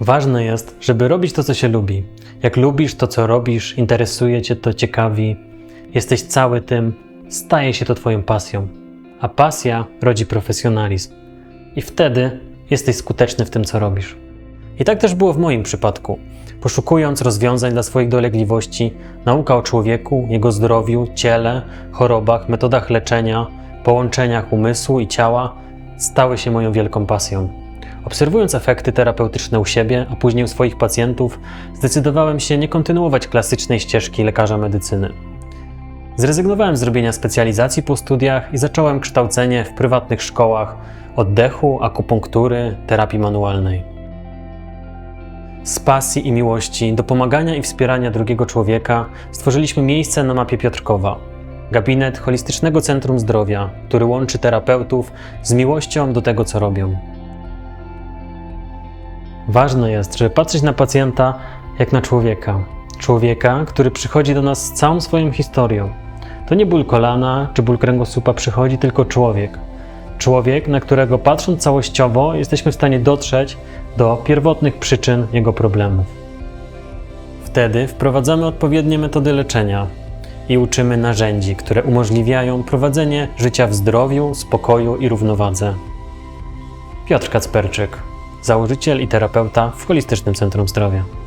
Ważne jest, żeby robić to, co się lubi. Jak lubisz to, co robisz, interesuje cię to, ciekawi, jesteś cały tym, staje się to twoją pasją. A pasja rodzi profesjonalizm. I wtedy jesteś skuteczny w tym, co robisz. I tak też było w moim przypadku. Poszukując rozwiązań dla swoich dolegliwości, nauka o człowieku, jego zdrowiu, ciele, chorobach, metodach leczenia, połączeniach umysłu i ciała stały się moją wielką pasją. Obserwując efekty terapeutyczne u siebie, a później u swoich pacjentów, zdecydowałem się nie kontynuować klasycznej ścieżki lekarza medycyny. Zrezygnowałem z robienia specjalizacji po studiach i zacząłem kształcenie w prywatnych szkołach oddechu, akupunktury, terapii manualnej. Z pasji i miłości do pomagania i wspierania drugiego człowieka stworzyliśmy miejsce na mapie Piotrkowa. Gabinet Holistycznego Centrum Zdrowia, który łączy terapeutów z miłością do tego, co robią. Ważne jest, żeby patrzeć na pacjenta jak na człowieka. Człowieka, który przychodzi do nas z całą swoją historią. To nie ból kolana czy ból kręgosłupa przychodzi, tylko człowiek. Człowiek, na którego patrząc całościowo, jesteśmy w stanie dotrzeć do pierwotnych przyczyn jego problemów. Wtedy wprowadzamy odpowiednie metody leczenia i uczymy narzędzi, które umożliwiają prowadzenie życia w zdrowiu, spokoju i równowadze. Piotr Kacperczyk, założyciel i terapeuta w Holistycznym Centrum Zdrowia.